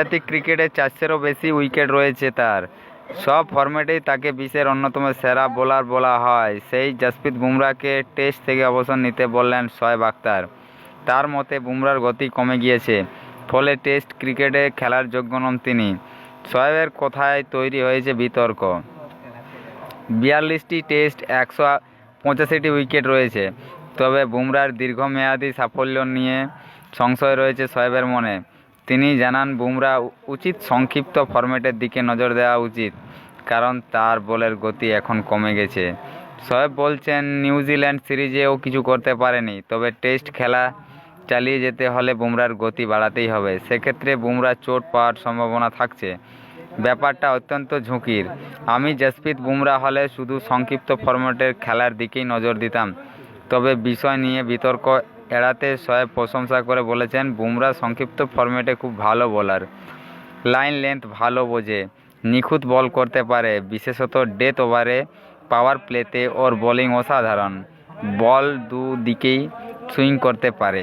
আন্তর্জাতিক ক্রিকেটে চারশোরও বেশি উইকেট রয়েছে তার। সব ফরম্যাটেই তাকে বিশ্বের অন্যতম সেরা বোলার বলা হয়। সেই জসপ্রীত বুমরাকে টেস্ট থেকে অবসর নিতে বললেন শোয়েব আখতার। তার মতে বুমরার গতি কমে গিয়েছে, ফলে টেস্ট ক্রিকেটে খেলার যোগ্য নন তিনি। শোয়েবের কথায় তৈরি হয়েছে বিতর্ক। বিয়াল্লিশটি টেস্ট, একশো পঁচাশিটি উইকেট রয়েছে। তবে বুমরার দীর্ঘমেয়াদী সাফল্য নিয়ে সংশয় রয়েছে শোয়েবের মনে। তিনি জানান, বুমরা উচিত সংক্ষিপ্ত ফরম্যাটের দিকে নজর দেওয়া উচিত, কারণ তার বলের গতি এখন কমে গেছে। শোয়েব বলছেন, নিউজিল্যান্ড সিরিজেও কিছু করতে পারেনি, তবে টেস্ট খেলা চালিয়ে যেতে হলে বুমরার গতি বাড়াতেই হবে। সেক্ষেত্রে বুমরা চোট পাওয়ার সম্ভাবনা থাকছে। ব্যাপারটা অত্যন্ত ঝুঁকির। আমি জসপ্রীত বুমরা হলে শুধু সংক্ষিপ্ত ফরম্যাটের খেলার দিকেই নজর দিতাম, তবে বিষয় নিয়ে বিতর্ক এড়াতে সয়েব প্রশংসা করে বলেছেন, বুমরা সংক্ষিপ্ত ফরম্যাটে খুব ভালো বোলার। লাইন লেন্থ ভালো বোঝে, নিখুঁত বল করতে পারে, বিশেষত ডেথ ওভারে পাওয়ার প্লেতে ওর বোলিং অসাধারণ। বল দুদিকেই সুইং করতে পারে।